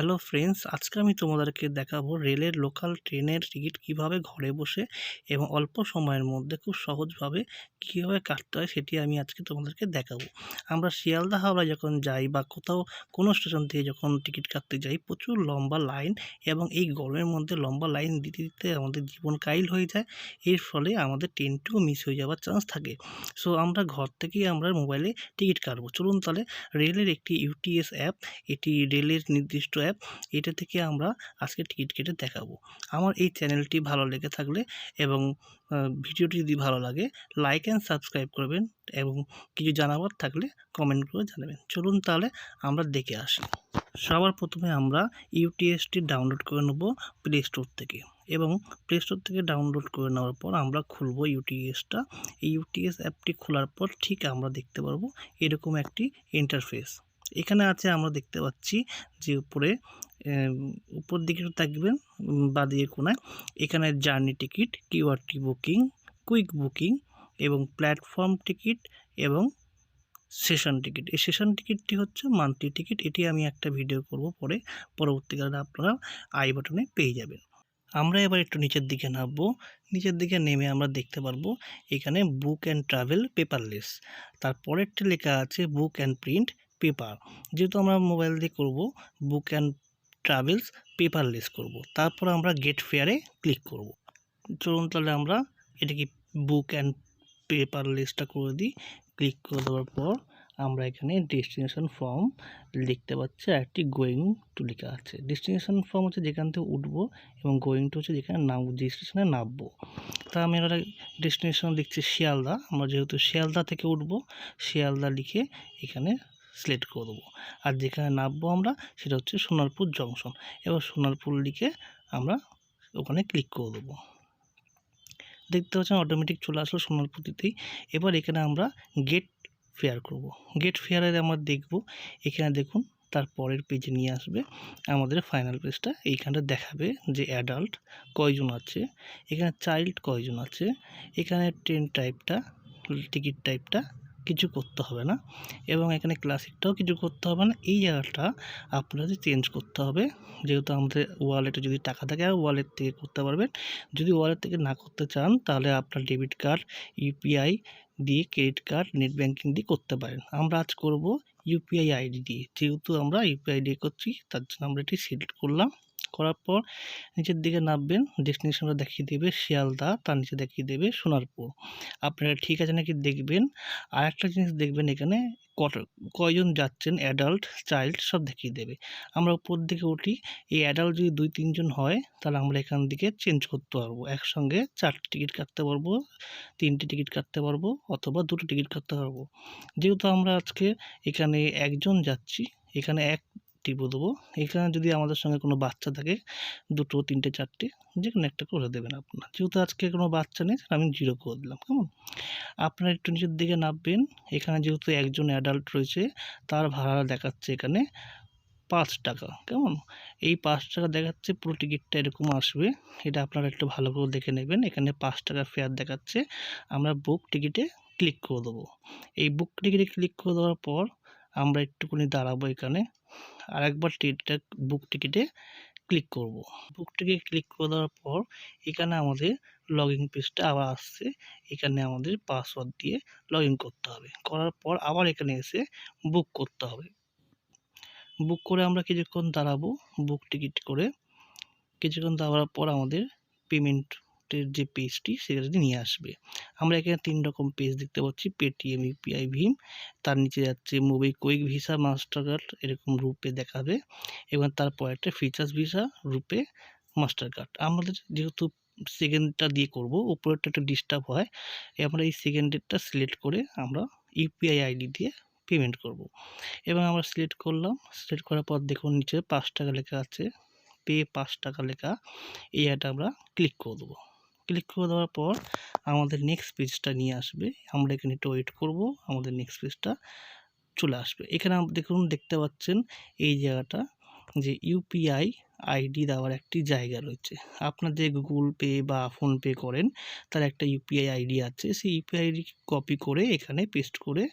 Hello friends আজকে আমি তোমাদেরকে দেখাবো রেলের লোকাল ট্রেনের টিকিট কীভাবে ঘরে বসে এবং অল্প সময়ের মধ্যে খুব সহজভাবে কীভাবে কাটতে হয় সেটি আমি আজকে তোমাদেরকে দেখাবো। আমরা শিয়ালদা হাওড়া যখন যাই বা কোথাও কোনো স্টেশন থেকে যখন টিকিট কাটতে যাই, প্রচুর লম্বা লাইন এবং এই গরমের মধ্যে লম্বা লাইন দিতে দিতে আমাদের জীবন কাইল হয়ে যায়। এর ফলে আমাদের ট্রেনটিও মিস হয়ে যাওয়ার চান্স থাকে। সো আমরা ঘর থেকেই আমরা মোবাইলে টিকিট কাটবো। চলুন তাহলে রেলের একটি ইউটিএস অ্যাপ এটি রেলের নির্দিষ্ট অ্যাপ এটা থেকে আমরা আজকে টিকিট কেটে দেখাবো। আমার এই চ্যানেলটি ভালো লেগে থাকলে এবং ভিডিওটি যদি ভালো লাগে লাইক অ্যান্ড সাবস্ক্রাইব করবেন এবং কিছু জানাবার থাকলে কমেন্ট করে জানাবেন। চলুন তাহলে আমরা দেখে আসি। সবার প্রথমে আমরা ইউটিএসটি ডাউনলোড করে নেব প্লে স্টোর থেকে এবং প্লে স্টোর থেকে ডাউনলোড করে নেওয়ার পর আমরা খুলবো ইউটিএসটা এই ইউটিএস অ্যাপটি খোলার পর ঠিক আমরা দেখতে পারব এরকম একটি ইন্টারফেস এখানে আছে আমরা দেখতে পাচ্ছি যে উপরে উপর দিকে থাকবেন বা দিকে কোনায়। এখানে journey ticket QRT booking, quick booking এবং প্ল্যাটফর্ম টিকিট এবং সেশন টিকিট। এই সেশন টিকিটটি হচ্ছে মান্থলি টিকিট। এটি আমি একটা ভিডিও করব পরে। পরবর্তীকালে আপনারা আই বাটনে পেয়ে যাবেন। আমরা এবার একটু নিচের দিকে নামবো। নিচের দিকে নেমে আমরা দেখতে পারব এখানে বুক অ্যান্ড ট্রাভেল পেপারলেস। তারপরেরটি লেখা আছে বুক অ্যান্ড প্রিন্ট। পেপার। যেহেতু আমরা মোবাইল দিয়ে করব বুক অ্যান্ড ট্রাভেলস পেপারলেস করব। তারপর আমরা গেট ফেয়ারে ক্লিক করব। চলুন তাহলে আমরা এটাকে বুক অ্যান্ড পেপারলেসটা করে দিই। ক্লিক করে দেওয়ার পর আমরা এখানে ডেস্টিনেশন ফর্ম লিখতে পাচ্ছি আর একটি গোয়িং টু লেখা আছে। ডেস্টিনেশন ফর্ম হচ্ছে যেখান থেকে উঠবো এবং গোয়িং টু হচ্ছে যেখানে নাম যে স্টেশনে নামবো। তা আমি এবার ডেস্টিনেশন লিখছি শিয়ালদা। আমরা যেহেতু শিয়ালদা থেকে উঠবো, শিয়ালদা লিখে এখানে সিলেক্ট করে দেবো। আর যেখানে নামবো আমরা, সেটা হচ্ছে সোনারপুর জংশন এবার সোনারপুর লিখে আমরা ওখানে ক্লিক করে দেবো। দেখতে পাচ্ছেন অটোমেটিক চলে আসলো সোনারপুরতেই এবার এখানে আমরা গেট ফেয়ার করব। গেট ফেয়ারে আমরা দেখব। এখানে দেখুন, তার পরের পেজে নিয়ে আসবে। আমাদের ফাইনাল পেজটা এইখানটা দেখাবে যে অ্যাডাল্ট কয়জন আছে। এখানে চাইল্ড কয়জন আছে। এখানে ট্রেন টাইপটা টিকিট টাইপটা কিছু করতে হবে না এবং এখানে ক্লাসিকটাও কিছু করতে হবে না। এই জায়গাটা আপনাদের চেঞ্জ করতে হবে। যেহেতু আমাদের ওয়ালেটে যদি টাকা থাকে ওয়ালেট থেকে করতে পারবেন। যদি ওয়ালেট থেকে না করতে চান, তাহলে আপনার ডেবিট কার্ড ইউপিআই দিয়ে ক্রেডিট কার্ড নেট ব্যাঙ্কিং দিয়ে করতে পারেন। আমরা আজ করব ইউপিআই আইডি দিয়ে। যেহেতু আমরা ইউপিআই দিয়ে করছি, তার জন্য আমরা এটি সিলেক্ট করলাম। করার পর নিচের দিকে নামবেন ডেস্টিনেশনটা দেখিয়ে দেবে, শিয়ালদা, তার নিচে দেখিয়ে দেবে সোনারপুর। আপনারা ঠিক আছে নাকি দেখবেন? আর একটা জিনিস দেখবেন এখানে, কত, কয়জন যাচ্ছেন অ্যাডাল্ট চাইল্ড সব দেখিয়ে দেবে। আমরা উপর দিকে উঠি, এই অ্যাডাল্ট যদি দুই, তিনজন হয়, তাহলে আমরা এখান থেকে চেঞ্জ করতে পারব। একসঙ্গে চারটে টিকিট কাটতে পারব, তিনটে টিকিট কাটতে পারব, অথবা দুটো টিকিট কাটতে পারব। যেহেতু আমরা আজকে এখানে একজন যাচ্ছি, এখানে এক টিপে দেবো এখানে যদি আমাদের সঙ্গে কোনো বাচ্চা থাকে, দুটো, তিনটে, চারটে যে কোনো একটা করে দেবেন আপনার। যেহেতু আজকে কোনো বাচ্চা নেই আমি জিরো করে দিলাম, কেমন? আপনারা একটু নিচের দিকে নামবেন। এখানে যেহেতু একজন অ্যাডাল্ট রয়েছে, তার ভাড়া দেখাচ্ছে এখানে পাঁচ টাকা, কেমন? এই পাঁচ টাকা দেখাচ্ছে, পুরো টিকিটটা এরকম আসবে। এটা আপনারা একটু ভালো করে দেখে নেবেন। এখানে পাঁচ টাকা ফেয়ার দেখাচ্ছে। আমরা বুক টিকিটে ক্লিক করে দেবো। এই বুক টিকিটে ক্লিক করে দেওয়ার পর আমরা একটুখানি দাঁড়াবো এখানে। আর একবার টিকিটটা বুক টিকিটে ক্লিক করব। বুক টিকিট ক্লিক করে দেওয়ার পর এখানে আমাদের লগ ইন পেজটা আবার আসছে। এখানে আমাদের পাসওয়ার্ড দিয়ে লগ করতে হবে। করার পর আবার এখানে এসে বুক করতে হবে। বুক করে আমরা কিছুক্ষণ দাঁড়াবো। বুক টিকিট করে কিছুক্ষণ দাঁড়াবার পর আমাদের পেমেন্টের যে পেজটি সেটা সেখানে নিয়ে আসবে। আমরা এখানে তিন রকম পেজ দেখতে পাচ্ছি। পেটিএম ইউপিআই ভিম তার নিচে যাচ্ছে MobiKwik Visa master card এরকম রূপে দেখাবে এবং তারপর একটা features Visa RuPay master card আমাদের যেহেতু সেকেন্ডটা দিয়ে করব, উপরেরটা একটু ডিস্টার্ব হয় আমরা এই সেকেন্ডেরটা সিলেক্ট করে আমরা ইউপিআই আইডি দিয়ে পেমেন্ট করব। এবং আমরা সিলেক্ট করলাম সিলেক্ট করার পর দেখুন নিচে পাঁচ টাকা লেখা আছে পে পাঁচ টাকা লেখা, এই অ্যাডটা আমরা ক্লিক করে দেবো। ক্লিক করে দেওয়ার পর আমাদের নেক্সট পেজটা নিয়ে আসবে। আমরা এখানে একটু ওয়েট করব, আমাদের নেক্সট পেজটা চলে আসবে। এখানে দেখুন, দেখতে পাচ্ছেন এই জায়গাটা যে ইউপিআই আইডি দেওয়ার একটি জায়গা রয়েছে। আপনার যে গুগল পে বা ফোনপে করেন, তার একটা ইউপিআই আইডি আছে। সেই ইউপিআই আইডি কপি করে এখানে পেস্ট করে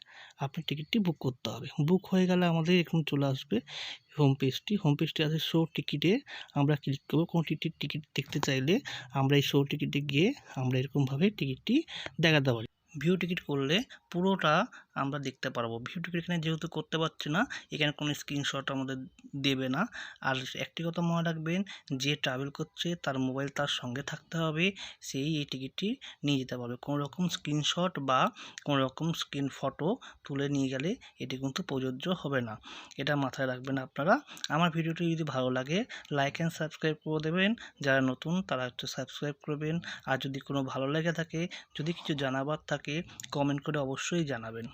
আপনার টিকিটটি বুক করতে হবে। বুক হয়ে গেলে আমাদের এরকম চলে আসবে হোম পেজটি। হোম পেজটি আছে শো টিকিটে। আমরা ক্লিক করব। কোনো টিকিট টিকিট দেখতে চাইলে আমরা এই শো টিকিটে গিয়ে আমরা এরকমভাবে টিকিটটি দেখাতে পারি। ভিউ টিকিট করলে পুরোটা আমরা দেখতে পারব। ভিউ টিকিট এখানে যেহেতু করতে পারছি না, এখানে কোনো স্ক্রিনশট আমাদের দেবে না। আর একটি কথা মনে রাখবেন, যে ট্রাভেল করছে তার মোবাইল তার সঙ্গে থাকতে হবে, সেই এই টিকিটটি নিয়ে যেতে পারবে। কোনো রকম স্ক্রিনশট বা কোনো রকম স্ক্রিন ফটো তুলে নিয়ে গেলে এটি কিন্তু প্রযোজ্য হবে না। এটা মাথায় রাখবেন আপনারা। আমার ভিডিওটি যদি ভালো লাগে লাইক অ্যান্ড সাবস্ক্রাইব করে দেবেন। যারা নতুন, তারা একটু সাবস্ক্রাইব করবেন। আর যদি কোনো ভালো লেগে থাকে, যদি কিছু জানাবার থাকে কমেন্ট করে অবশ্যই জানাবেন।